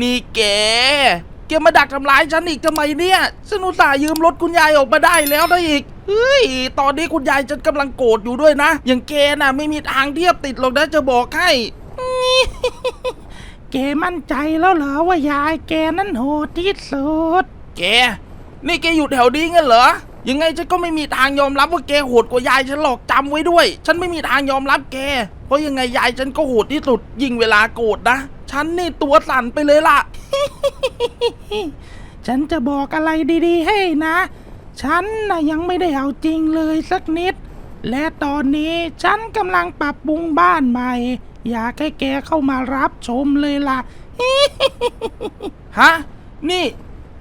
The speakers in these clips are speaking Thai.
นี่แกแกมาดักทำร้ายฉันอีกทำไมเนี่ยฉันอุตส่าห์ยืมรถคุณยายออกมาได้แล้วได้อีกเฮ้ยตอนนี้คุณยายฉันกำลังโกรธอยู่ด้วยนะ อย่างแกน่ะไม่มีทางเทียบติดหรอกนะจะบอกให้แกมั่นใจแล้วเหรอว่ายายแกนั้นโหดที่สุด แก นี่แกอยู่แถวนี้งั้นเหรอ ยังไงฉันก็ไม่มีทางยอมรับว่าแกโหดกว่ายายฉันหรอกจำไว้ด้วย ฉันไม่มีทางยอมรับแก เพราะยังไงยายฉันก็โหดที่สุด ยิ่งเวลาโกรธนะ ฉันนี่ตัวสั่นไปเลยล่ะ ฉันจะบอกอะไรดีๆ ให้นะ ฉันน่ะยังไม่ได้เอาจริงเลยสักนิด และตอนนี้ฉันกำลังปรับปรุงบ้านใหม่ อยากให้แกเข้ามารับชมเลยล่ะ ฮะ นี่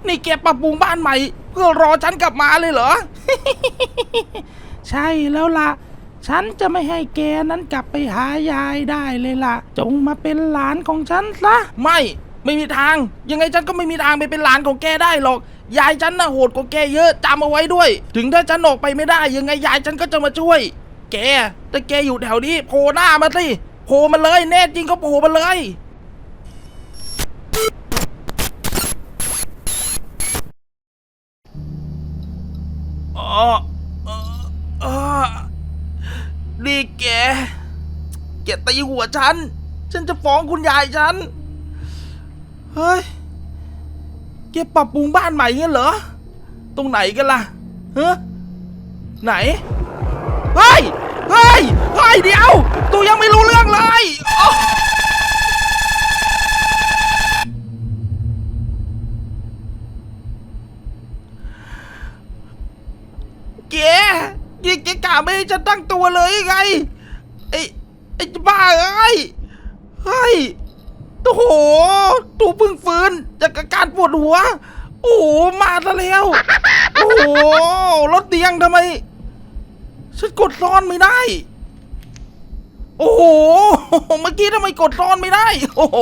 นี่แกปรับปรุงบ้านใหม่ เพื่อรอฉันกลับมาเลยเหรอ ใช่แล้วล่ะ ฉันจะไม่ให้แกนั้นกลับไปหายายได้เลยล่ะ จงมาเป็นหลานของฉันซะ ไม่ไม่มีทาง ยังไงฉันก็ไม่มีทางไปเป็นหลานของแกได้หรอก ยายฉันน่ะโหดกว่าแกเยอะจำเอาไว้ด้วย ถึงถ้าฉันออกไปไม่ได้ ยังไงยายฉันก็จะมาช่วย แกถ้าแกอยู่แถวนี้โผล่หน้ามาสิโผล่มาเลย แน่จริงก็โผล่มาเลย อ๋อเอ่อเอ่อ นี่แก แกตีหัวฉัน ฉันจะฟ้องคุณยายฉัน เฮ้ย แกปรับปรุงบ้านใหม่เงี้ยเหรอ ตรงไหนกันล่ะเฮ้ไหน เฮ้ย เฮ้ย เฮ้ย เดี๋ยว ตูยังไม่รู้เรื่องเลยอ๊ะแกแกแกกล้าไม่ให้ ฉันตั้งตัวเลยไงไอ้ไอ้บ้าเอ้ยเฮ้ยโอ้โหตูเพึ่งฟื้นจากอาการปวดหัว โอ้โหมาซะแล้ว โอ้โหรถเตียงทำไมฉันกดซ่อนไม่ได้ โอ้โห เมื่อกี้ทำไมกดซ่อนไม่ได้ โอ้โห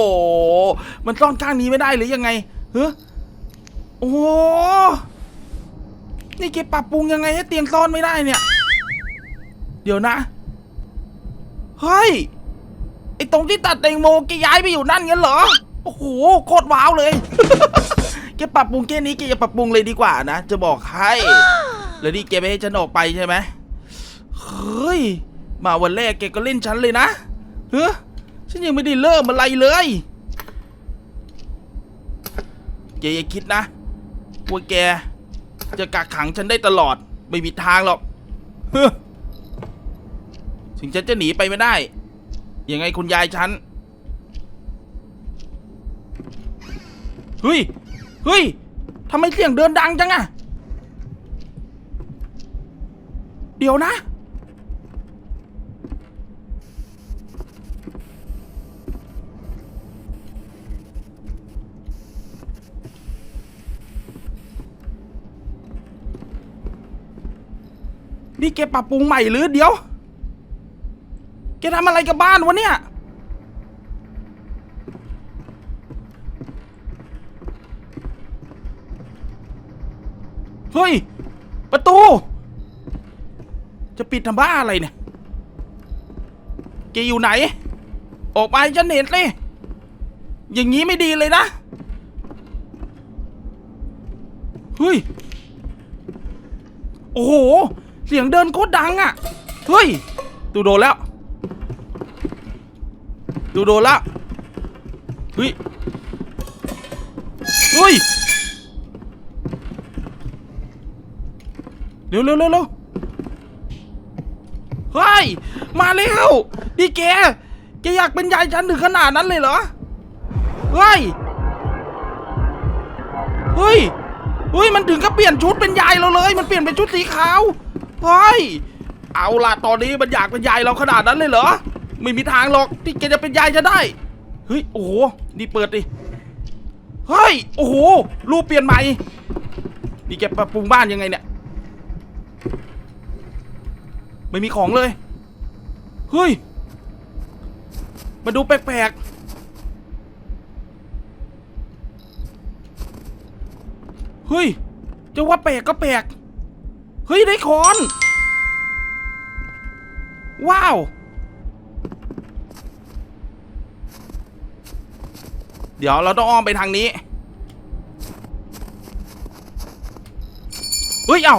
มันซ่อนข้างนี้ไม่ได้หรือยังไงเฮ้โอ้โหนี่แกปรับปรุงยังไงให้เตียงซ่อนไม่ได้เนี่ย เดี๋ยวนะ เฮ้ย ไอ้ตรงที่ตัดแตงโมแกย้ายไปอยู่นั่นงั้นเหรอ โอ้โห โคตรว้าวเลย แกปรับปรุงแค่นี้แกจะปรับปรุงเลยดีกว่านะ จะบอกให้แล้วนี่แกไม่ให้ฉันออกไปใช่ไหมเฮ้ย มาวันแรกแกก็เล่นฉันเลยนะ เฮ้ยฉันยังไม่ได้เริ่มอะไรเลยแกอย่าคิดนะว่าแกจะกักขังฉันได้ตลอด ไม่มีทางหรอกเฮ้ ถึงฉันจะหนีไปไม่ได้ ยังไงคุณยายฉัน เฮ้ย เฮ้ยทำไมเสียงเดินดังจังอะเดี๋ยวนะ นี่แกปรับปรุงใหม่หรือเดี๋ยว แกทำอะไรกับบ้านวะเนี่ย เฮ้ย ประตู จะปิดทำบ้าอะไรเนี่ย แกอยู่ไหน ออกไปฉันเห็นเลย อย่างนี้ไม่ดีเลยนะ เฮ้ย โอ้โห เสียงเดินโคตรดังอะ่ะ เฮ้ย ตูโดนแล้ว ตูโดนแล้วเฮ้ยเฮ้ยเร็วเร็วเร็วเร็วเฮ้ย มาแล้วดิแกแกอยากเป็นยายฉันถึงขนาดนั้นเลยเหรอ เฮ้ย เฮ้ย เฮ้ย มันถึงกับเปลี่ยนชุดเป็นยายเราเลย มันเปลี่ยนเป็นชุดสีขาว เฮ้ย เอาล่ะ ตอนนี้มันอยากเป็นยายเราขนาดนั้นเลยเหรอ ไม่มีทางหรอกที่แกจะเป็นยายจะได้ เฮ้ย โอ้โห นี่เปิดดิ เฮ้ย โอ้โห รูปเปลี่ยนใหม่ นี่แกปรับปรุงบ้านยังไงเนี่ย ไม่มีของเลย เฮ้ย มาดูแปลกๆ เฮ้ย จะว่าแปลกก็แปลก เฮ้ย ได้คอน ว้าว เดี๋ยวเราต้องอ้อมไปทางนี้เฮ้ย เอา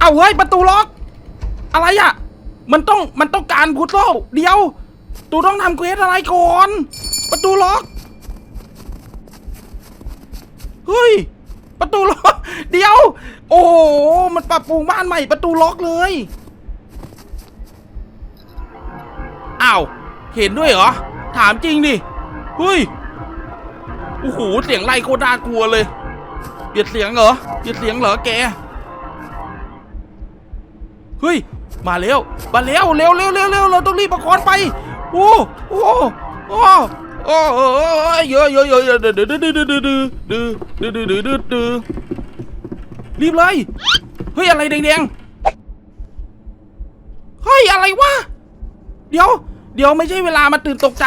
เอาเฮ้ย ประตูล็อก อะไรอะมันต้อง มันต้องการพุทโธเดี๋ยว ตูต้องทำเควสอะไรก่อน ประตูล็อก เฮ้ย ประตูล็อก เดี๋ยว โอ้โห มันปรับปรุงบ้านใหม่ ประตูล็อกเลยอ้าว เห็นด้วยเหรอ ถามจริงดิ เฮ้ย โอ้โห เสียงไล่โคตรน่ากลัวเลยเปลี่ยนเสียงเหรอเปลี่ยนเสียงเหรอแก เฮ้ย มาเร็วมาเร็วเร็วเร็วเร็วเร็วเราต้องรีบประคอนไป โอ้ โอ้ โอ้โอ้เยอะเยอะเยอะเยอะดื้อดื้อดื้อดื้อดื้อดื้อดื้อดื้อดื้อดื้อดื้อรีบเลย เฮ้ย อะไรแดงๆ เฮ้ย อะไรวะ เดี๋ยว เดี๋ยวไม่ใช่เวลามาตื่นตกใจ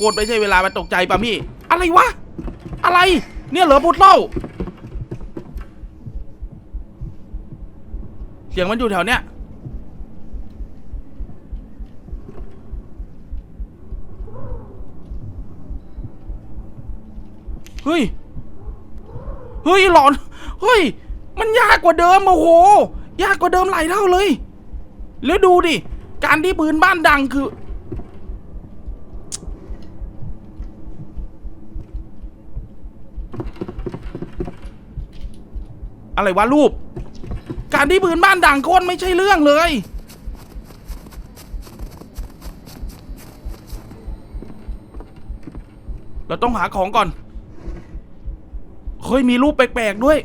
กรธไม่ใช่เวลามาตกใจป่ะมี่ อะไรวะ อะไร เนี่ยเหรอพุทธเล่า เสียงมันอยู่แถวเนี้ยเฮ้ย เฮ้ยหลอน เฮ้ย มันยากกว่าเดิมโอ้โห ยากกว่าเดิมหลายเท่าเลย แล้วดูดิ การที่ปืนบ้านดังคือ อะไรวะรูป การที่ปืนบ้านดังโคนไม่ใช่เรื่องเลย เราต้องหาของก่อนเฮ้ยมีรูปแปลกๆด้วย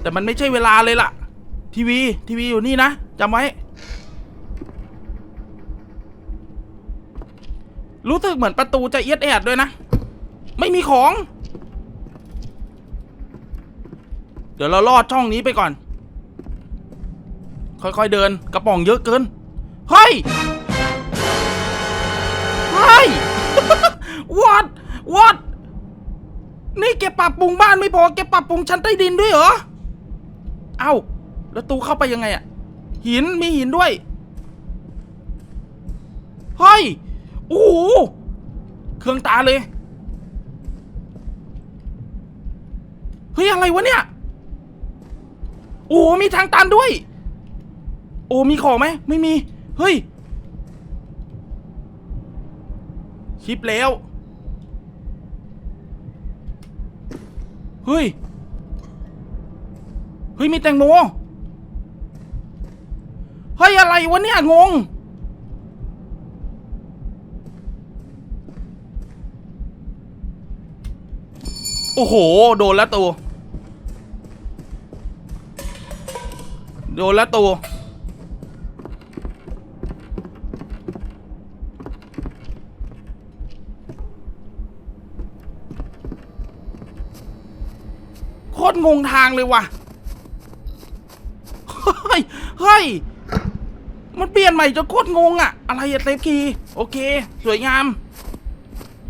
แต่มันไม่ใช่เวลาเลยล่ะ ทีวี ทีวีอยู่นี่นะจำไว้ รู้สึกเหมือนประตูจะเอียดแอดด้วยนะ ไม่มีของ เดี๋ยวเราลอดช่องนี้ไปก่อน ค่อยๆเดินกระป๋องเยอะเกิน เฮ้ย เฮ้ย what what นี่แกปรับปรุงบ้านไม่พอแกปรับปรุงชั้นใต้ดินด้วยเหรอ เอ้า แล้วตูเข้าไปยังไงอะหินมีหินด้วย เฮ้ย โอ้โห เครื่องตาเลย เฮ้ย อะไรวะเนี่ย โอ้มีทางตันด้วย โอ้มีของไหมไม่มี เฮ้ย ชิปแล้ว เฮ้ย เฮ้ย มีแตงโม เฮ้ย อะไรวะเนี่ย งงโอ้โห โดนแล้วตัว โดนแล้วตัวโคตรงงทางเลยว่ะ เฮ้ย เฮ้ย มันเปลี่ยนใหม่จนโคตรงงอะอะไรอะเซฟคีโอเค สวยงาม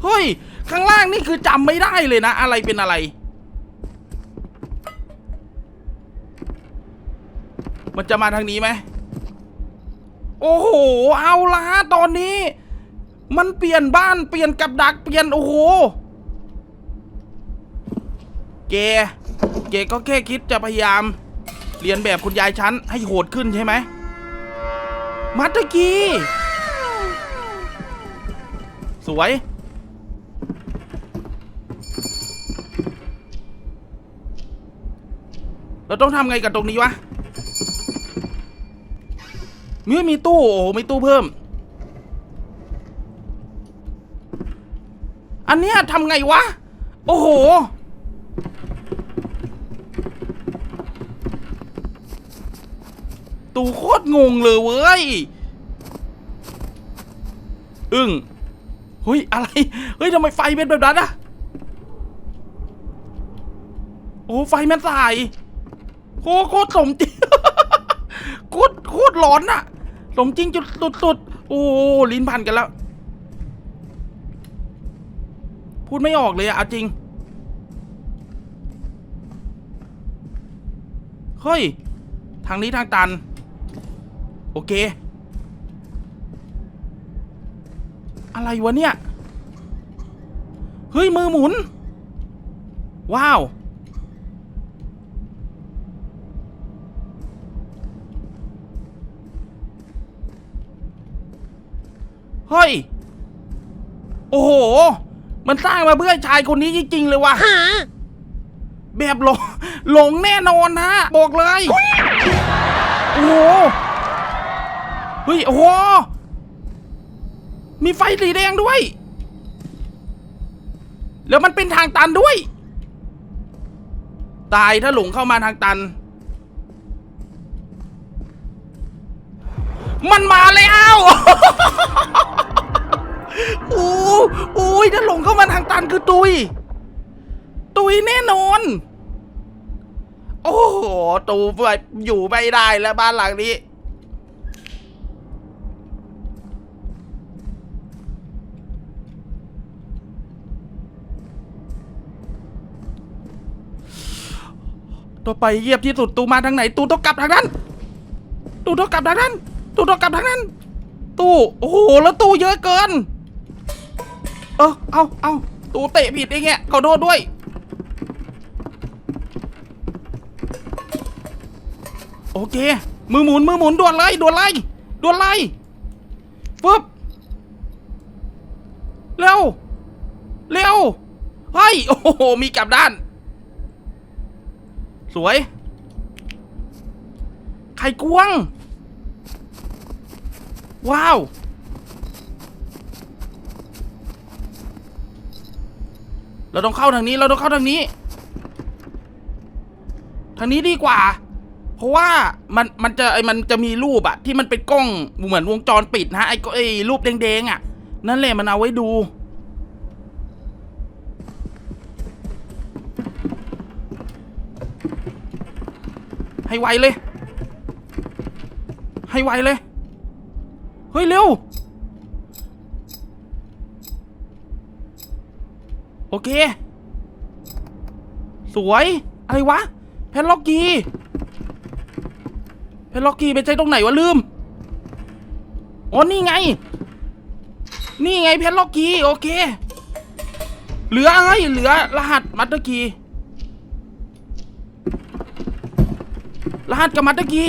เฮ้ย ข้างล่างนี่คือจำไม่ได้เลยนะ อะไรเป็นอะไร มันจะมาทางนี้ไหมโอ้โห เอาละตอนนี้ มันเปลี่ยนบ้านเปลี่ยนกับดักเปลี่ยนโอ้โห เก เกก็แค่คิดจะพยายาม เรียนแบบคุณยายฉันให้โหดขึ้นใช่ไหมมัตตกี้ สวย เราต้องทำไงกับตรงนี้วะ มีมีตู้ โอ้โหมีตู้เพิ่ม อันเนี้ยทำไงวะ โอ้โห ตู้โคตรงงเลยเว้ย อึ้งเฮ้ย อะไร เฮ้ยทำไมไฟเป็นแบบนั้นอะโอ้ไฟมันสายโคโคตรสมจริงโคตรโคตรร้อนอะ สมจริงจุดสุดสุดโอ้ลิ้นพันกันแล้ว พูดไม่ออกเลยอะเอาจริง เฮ้ย ทางนี้ทางตัน โอเค อะไรวะเนี่ย เฮ้ย มือหมุน ว้าว เฮ้ย โอ้โห มันสร้างมาเพื่อชายคนนี้จริงๆเลยว่ะ แบบหลงหลงแน่นอนนะ บอกเลย โอ้โห เฮ้ย โอ้โห มีไฟสีแดงด้วย แล้วมันเป็นทางตันด้วย ตายถ้าหลงเข้ามาทางตัน มันมาแล้ว โอ้โอ้ยถ้าหลงเข้ามาทางตันคือตุย ตุยแน่นอน โอ้โหตูไปอยู่ไม่ได้แล้วบ้านหลังนี้ ตัวไปเยียบที่สุดตูมาทางไหน ตูต้องกลับทางนั้น ตูต้องกลับทางนั้น ตูต้องกลับทางนั้น ตู้ โอ้โห แล้วตู้เยอะเกิน เออเอาเอาตูเตะผิดเองแงขอโทษด้วย โอเค มือหมุนมือหมุนด่วนเลยด่วนเลยด่วนเลยปึ๊บเร็ว เร็วเฮ้ยโอ้โห มีกลับด้าน สวย ไข่กวง ว้าว เราต้องเข้าทางนี้ เราต้องเข้าทางนี้ ทางนี้ดีกว่า เพราะว่ามันมันจะไอมันจะมีรูปอะที่มันเป็นกล้องเหมือนวงจรปิดนะไอก็ไอรูปแดงๆอะนั่นแหละมันเอาไว้ดู ให้ไวเลย ให้ไวเลย เฮ้ยเร็ว โอเค สวย อะไรวะ แพนล็อกกีแพนล็อกกีไปใช้ตรงไหนวะลืม อ๋อ นี่ไง นี่ไงแพนล็อกกีโอเค เหลืออะไร เหลือรหัสมัตเตอร์คีรหัสกับมัตเตอร์คี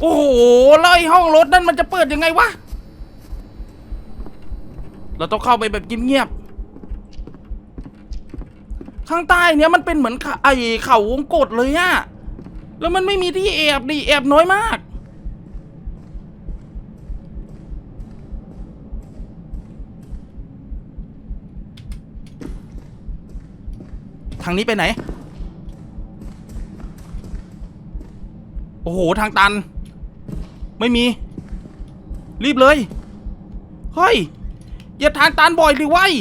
โอ้โหแล้วไอห้องรถนั่นมันจะเปิดยังไงวะ เราต้องเข้าไปแบบเงียบๆข้างใต้เนี้ยมันเป็นเหมือนเขาไอเข่าวงกตเลยอะแล้วมันไม่มีที่แอบดิแอบน้อยมาก ทางนี้ไปไหน โอ้โห ทางตัน ไม่มี รีบเลย เฮ้ย อย่าทางตันบ่อยดิไว้ย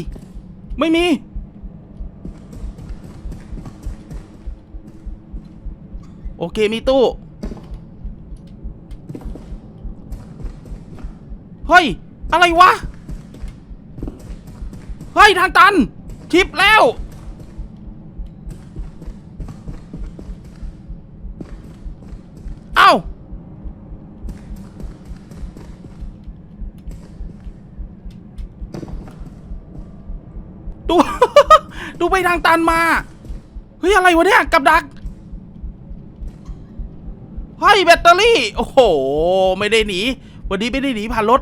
ไม่มี โอเคมีตู้ เฮ้ย อะไรวะ เฮ้ย ทางตันชิปแล้ว ทางตันมา เฮ้ย อะไรวะเนี่ย กับดักเฮ้ยแบตเตอรี่ โอ้โห ไม่ได้หนี วันนี้ไม่ได้หนีผ่านรถ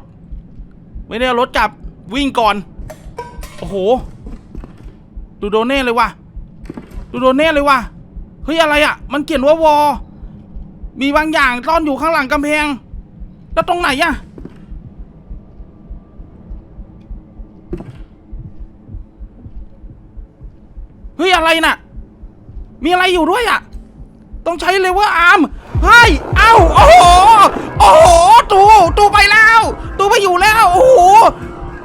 ไม่ได้รถกลับวิ่งก่อน โอ้โห ดูโดนแน่เลยว่ะ ดูโดนแน่เลยว่ะ เฮ้ย อะไรอะ่ะ มันเขียนว่าวอ มีบางอย่างซ่อนอยู่ข้างหลังกำแพง แล้วตรงไหนอะเฮ้ย อะไรน่ะ มีอะไรอยู่ด้วยอะต้องใช้เลเวอร์อาร์มเฮ้ยเอ้าโอ้โหโอ้โหตูตูไปแล้วตูไปอยู่แล้วโอ้โห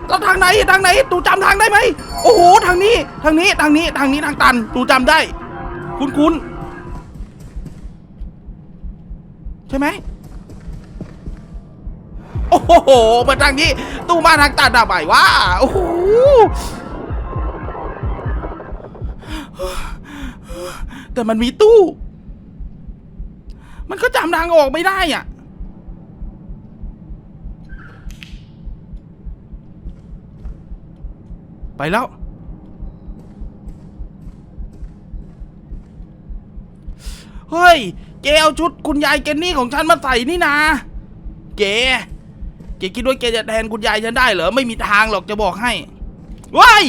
แล้วทางไหนทางไหนตูจำทางได้ไหมโอ้โหทางนี้ทางนี้ทางนี้ทางนี้ทางตันตูจำได้ คุ้นคุ้นๆใช่ไหมโอ้โหมาทางนี้ ตู้มาทางตันอะไปว่าโอ้โห แต่มันมีตู้ มันก็จำทางออกไม่ได้อะ ไปแล้ว เฮ้ย เกเอาชุดคุณยายเกนนี่ของฉันมาใส่นี่นา เกเกคิดว่าเกจะแทนคุณยายฉันได้เหรอ ไม่มีทางหรอกจะบอกให้ว้าย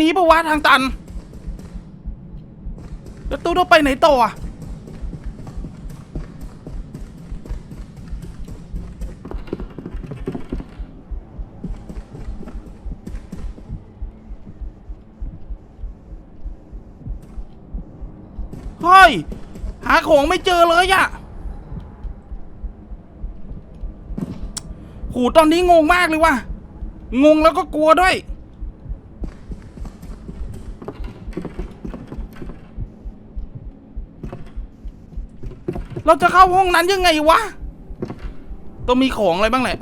นี้ปะวะทางตัน แล้วตู้ต้องไปไหนต่ออะเฮ้ย หาของไม่เจอเลยอะหูตอนนี้งงมากเลยว่ะ งงแล้วก็กลัวด้วย เราจะเข้าห้องนั้นยังไงวะ ต้องมีของอะไรบ้างแหละ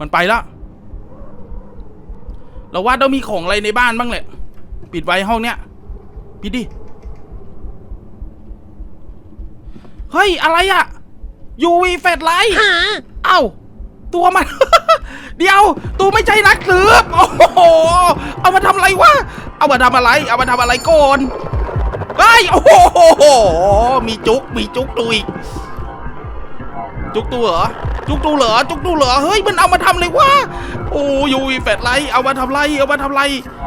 มันไปแล้วเราว่าต้องมีของอะไรในบ้านบ้างแหละ ปิดไว้ห้องเนี้ย ปิดดิ เฮ้ย อะไรอะ UV แฟลชไลท์เอ้า ตัวมัน เดี๋ยวตัวไม่ใช่นักสืบโอ้โหเอามาทำอะไรวะเอามาทำอะไร เอามาทำอะไรก่อนเฮ้โอ้โหมีจุกมีจุกตัวอีกจุกตัวเหรอจุกตัวเหรอจุกตัวเหรอเฮ้ยมันเอามาทำเลยวะโอ้ยูวีแฟดไลท์เอามาทำไรเอามาทำไร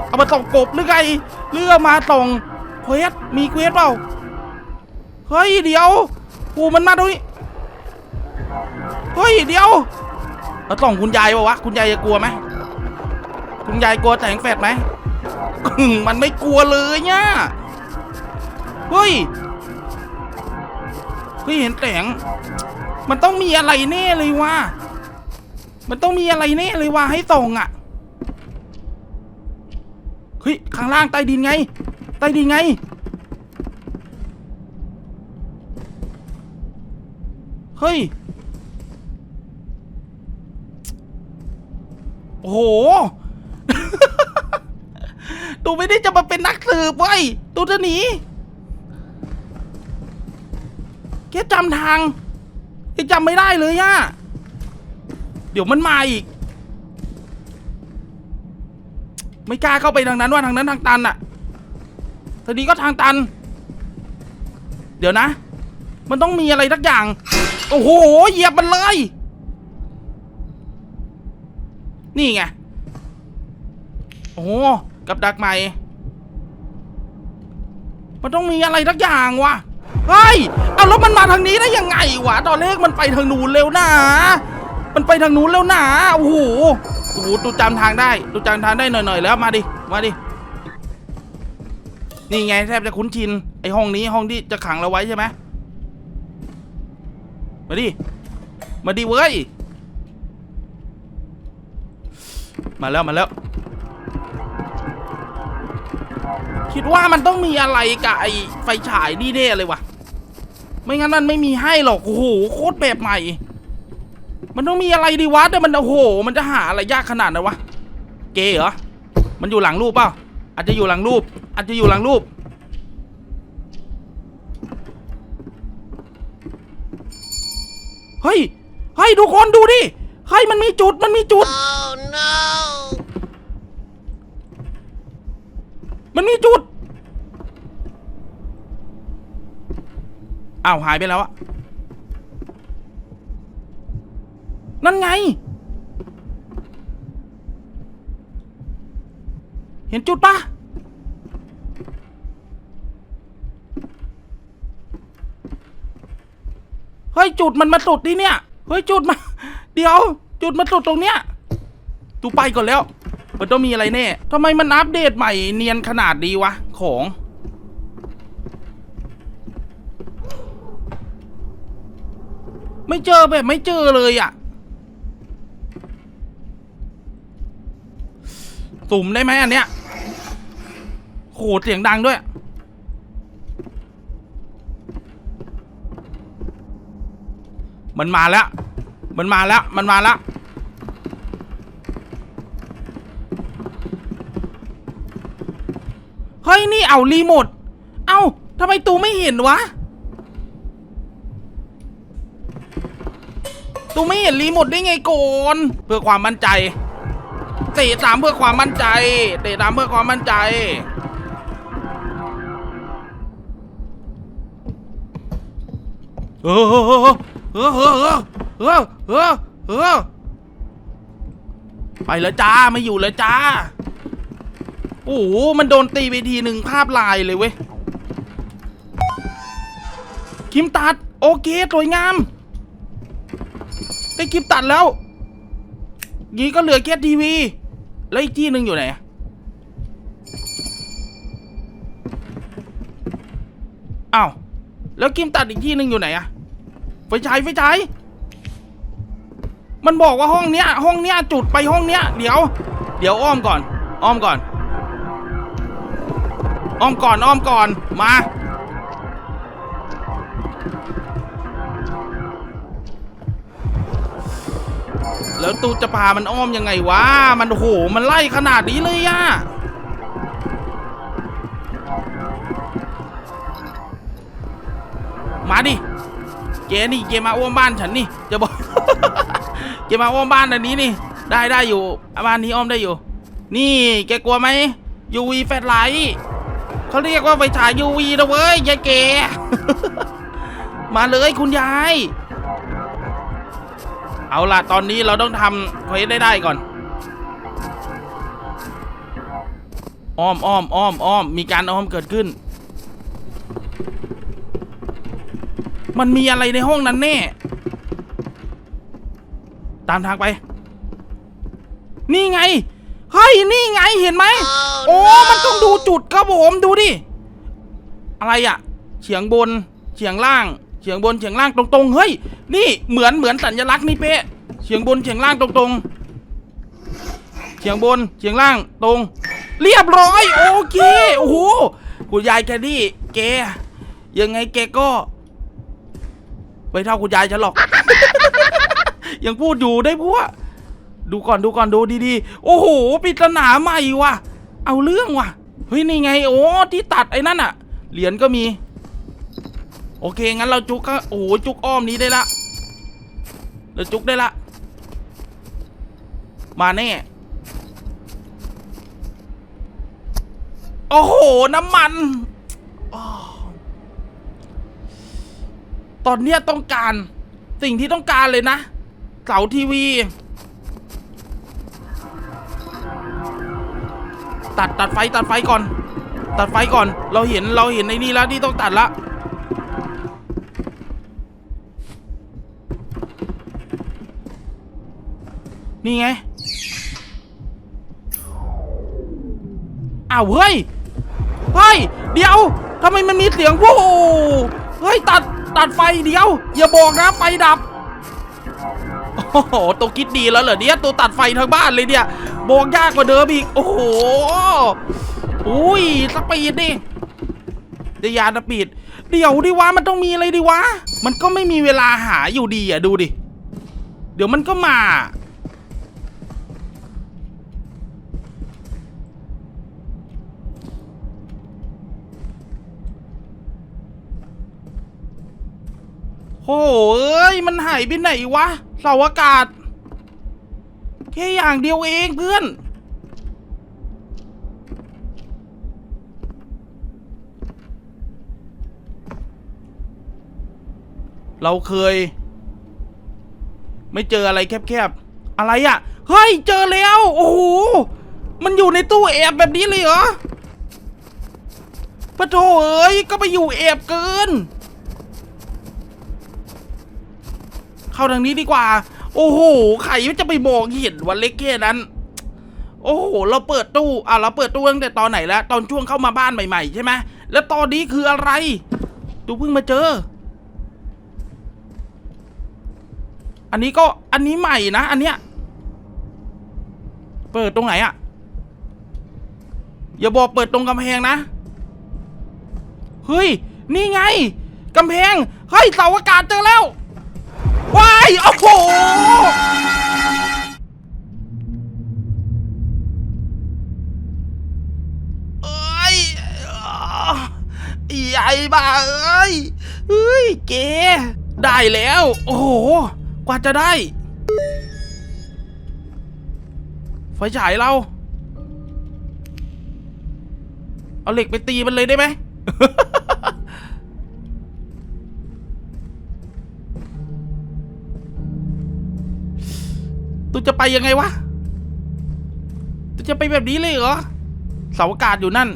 เอามาส่องกบหรือไงเรือมาส่องเควสมีเควสเปล่าเฮ้ยเดี๋ยวโอ้มันมาตรงนี้เฮ้ยเดี๋ยว เราส่องคุณยายปะวะ คุณยายจะกลัวไหมคุณยายกลัวแสงแฟดไหมมมันไม่กลัวเลยเนี่ยเฮ้ย เฮ้ยเห็นแสง มันต้องมีอะไรแน่เลยว่ะ มันต้องมีอะไรแน่เลยว่ะให้ส่องอะ เฮ้ยข้างล่างใต้ดินไง ใต้ดินไงเฮ้ย โอ้โห ตูไม่ได้จะมาเป็นนักสืบเว้ยตูจะหนีแค่จำทางยังจำไม่ได้เลยอะเดี๋ยวมันมาอีก ไม่กล้าเข้าไปทางนั้นว่าทางนั้นทางตันอะทางนี้ก็ทางตัน เดี๋ยวนะ มันต้องมีอะไรสักอย่าง โอ้โห เหยียบมันเลย นี่ไง โอ้โหกับดักใหม่ มันต้องมีอะไรสักอย่างวะเฮ้ย เอาแล้วมันมาทางนี้ได้ยังไงวะ ตอนแรกมันไปทางนู้นเร็วนะ มันไปทางนู้นแล้วนะ โอ้โห โอ้โหตูจำทางได้ตูจำทางได้หน่อยๆแล้ว มาดิ มาดิ นี่ไงแทบจะคุ้นชิน ไอห้องนี้ห้องที่จะขังเราไว้ใช่ไหมมาดิ มาดิเว้ย มาแล้วมาแล้ว คิดว่ามันต้องมีอะไรกับไอไฟฉายนี่แน่เลยวะไม่งั้นมันไม่มีให้หรอก โอ้โหโคตรแบบใหม่ มันต้องมีอะไรดีวะแต่มันโอ้โห มันจะหาอะไรยากขนาดนั้นวะ เกเหรอ มันอยู่หลังรูปเปล่า อาจจะอยู่หลังรูป อาจจะอยู่หลังรูปเฮ้ย เฮ้ยทุกคนดูดิ เฮ้ยมันมีจุด มันมีจุด Oh no! มันมีจุด อ้าว หายไปแล้วอะนั่นไง เห็นจุดปะเฮ้ย จุดมันมาสุดที่เนี่ย เฮ้ย จุดมา เดี๋ยว จุดมาสุดตรงเนี้ย ตูไปก่อนแล้วมันต้องมีอะไรแน่ทำไมมันอัปเดตใหม่เนียนขนาดดีวะ ของ ไม่เจอแบบไม่เจอเลยอะ่ะสุ่มได้ไหมอันเนี้ยโหดเสียงดังด้วย มันมาแล้ว มันมาแล้ว มันมาแล้ว นี่เอารีโมท เอ้าทำไมตูไม่เห็นวะ ตูไม่เห็นรีโมทได้ไงก่อนเพื่อความมั่นใจ เตะสามเพื่อความมั่นใจ เตะสามเพื่อความมั่นใจ เออเออเออเออเออเออเออไปแล้วจ้าไม่อยู่แล้วจ้า โอ้โหมันโดนตีไปทีหนึ่งภาพลายเลยเว้ย คิมตัด โอเคสวยงาม ได้คลิปตัดแล้วงี้ก็เหลือแค่ทีวี แล้วอีกที่หนึ่งอยู่ไหนอ้าวแล้วกิมตัดอีกที่หนึ่งอยู่ไหนอะไฟฉายไฟฉายมันบอกว่าห้องเนี้ย ห้องเนี้ยจุดไปห้องเนี้ย เดี๋ยว เดี๋ยวอ้อมก่อน อ้อมก่อน อ้อมก่อนอ้อมก่อนมาแล้วตูจะพามันอ้อมยังไงวะ มันโห มันไล่ขนาดนี้เลยอะมาดิ เกนี่เกมาอ้อมบ้านฉันนี่ จะบอก เกมาอ้อมบ้านอันนี้นี่ ได้ได้อยู่ บ้านนี้อ้อมได้อยู่ นี่ แกกลัวไหม UV แฟลชไลท์ เขาเรียกว่าไฟฉาย UV นะเว้ยยายแก มาเลยคุณยาย เอาล่ะตอนนี้เราต้องทำเควสได้ได้ก่อน อ้อมอ้อมอ้อมอ้อมมีการอ้อมเกิดขึ้น มันมีอะไรในห้องนั้นแน่ ตามทางไป นี่ไง เฮ้ยนี่ไงเห็นไหม โอ้ มันต้องดูจุดครับผมดูดิ อะไรอะเฉียงบนเฉียงล่างเฉียงบนเฉียงล่างตรงๆ เฮ้ย นี่เหมือนเหมือนสัญลักษณ์นี่เป๊ะเฉียงบนเฉียงล่างตรงๆเฉียงบนเฉียงล่างตรง เรียบร้อยโอเคโอ้โหคุณยายแกนี่แกยังไงแกก็ไม่เท่าคุณยายฉันหรอก ยังพูดอยู่ได้พวก ดูก่อนดูก่อนดูดีๆ โอ้โหปริศนาใหม่ว่ะ เอาเรื่องว่ะ เฮ้ยนี่ไง โอ้ที่ตัดไอ้นั่นอะเหรียญก็มี โอเคงั้นเราจุกก็โอ้โหจุกอ้อมนี้ได้ละเราจุกได้ละ มาแน่โอ้โห น้ำมันอตอนเนี้ยต้องการสิ่งที่ต้องการเลยนะ เสาทีวี ตัดตัดไฟตัดไฟก่อน ตัดไฟก่อน เราเห็นเราเห็นในนี่แล้วนี่ต้องตัดละนี่ไงอ้าวเฮ้ยเฮ้ยเดี๋ยวทำไมมันมีเสียงวู้เฮ้ยตัดตัดไฟเดี๋ยว อย่าบอกนะไฟดับ โอ้โหตัวคิดดีแล้วเหรอเนี่ยตัวตัดไฟทั้งบ้านเลยเนี่ยบองยากกว่าเดิมอีก โอ้โหอุ้ยสปีดดิเดียานสปีดเดี๋ยวดิวะมันต้องมีอะไรดิวะ มันก็ไม่มีเวลาหาอยู่ดีอะดูดิ เดี๋ยวมันก็มา โอ้เอ้ย มันหายไปไหนวะเสาอากาศ แค่อย่างเดียวเองเพื่อน เราเคย ไม่เจออะไรแคบๆ อะไรอะ่ะ เฮ้ย เจอแล้ว โอ้โห มันอยู่ในตู้แอบแบบนี้เลยเหรอปะโถเอ้ย ก็ไปอยู่แอบเกิน เข้าทางนี้ดีกว่า โอ้โหใครจะไปบอกเห็นวันเล็กแค่นั้น โอ้โห เราเปิดตู้อะเราเปิดตู้ตั้งแต่ตอนไหนแล้ว ตอนช่วงเข้ามาบ้านใหม่ ๆ ใช่ไหมแล้วตอนนี้คืออะไรตูเพิ่งมาเจอ อันนี้ก็อันนี้ใหม่นะ อันเนี้ย เปิดตรงไหนอะอย่าบอกเปิดตรงกำแพงนะ เฮ้ย นี่ไงกำแพง เฮ้ยเสาอากาศเจอแล้ว ว้ายโอ้โหเอ้ยใหญ่บ้าเอ้ยเฮ้ยเก๋ได้แล้ว โอ้โห กว่าจะได้ ไฟฉายเรา เอาเหล็กไปตีมันเลยได้ไหม ตูจะไปยังไงวะตูจะไปแบบนี้เลยเหรอเสาอากาศอยู่นั่น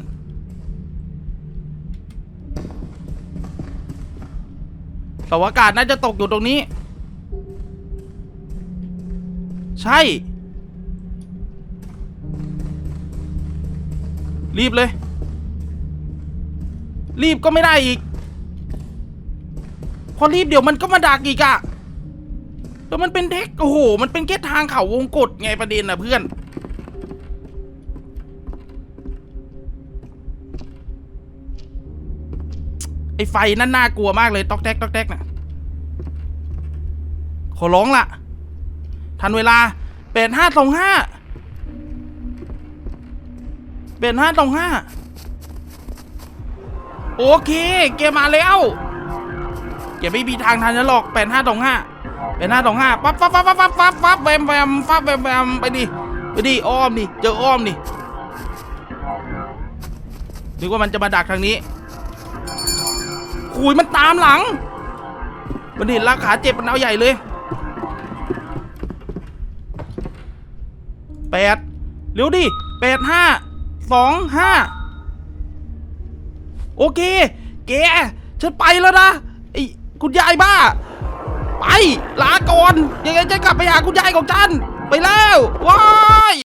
เสาอากาศน่าจะตกอยู่ตรงนี้ ใช่ รีบเลย รีบก็ไม่ได้อีก พอรีบเดี๋ยวมันก็มาดักอีกอะ แล้วมันเป็นเทคโอ้โห มันเป็นแค่ทางเขาวงกฏไงประเด็นนะเพื่อน ไอ้ไฟนั่นน่ากลัวมากเลยตอกแตกตอกแตกน่ะขอร้องละทันเวลาเป็นห้าสองห้าเป็นห้าสองห้าโอเค เกมมาแล้วเกมไม่มีทางทันจะหรอกเป็นห้าสองห้า เป็นห้าสองห้าปั๊บปั๊บปั๊บปั๊บปั๊บปั๊บปั๊บแวมแวมปั๊บแวมแวมไปดิไปดิอ้อมดิเจออ้อมดินึกว่ามันจะมาดักทางนี้ขุยมันตามหลัง มันเห็นราขาเจ็บมันเอาใหญ่เลยแปดเร็วดิแปดห้าสองห้าโอเค แกฉันไปแล้วนะไอ้คุณยายบ้า ไป ลาก่อนยังไงจะกลับไปหาคุณยายของฉัน ไปแล้วว้าย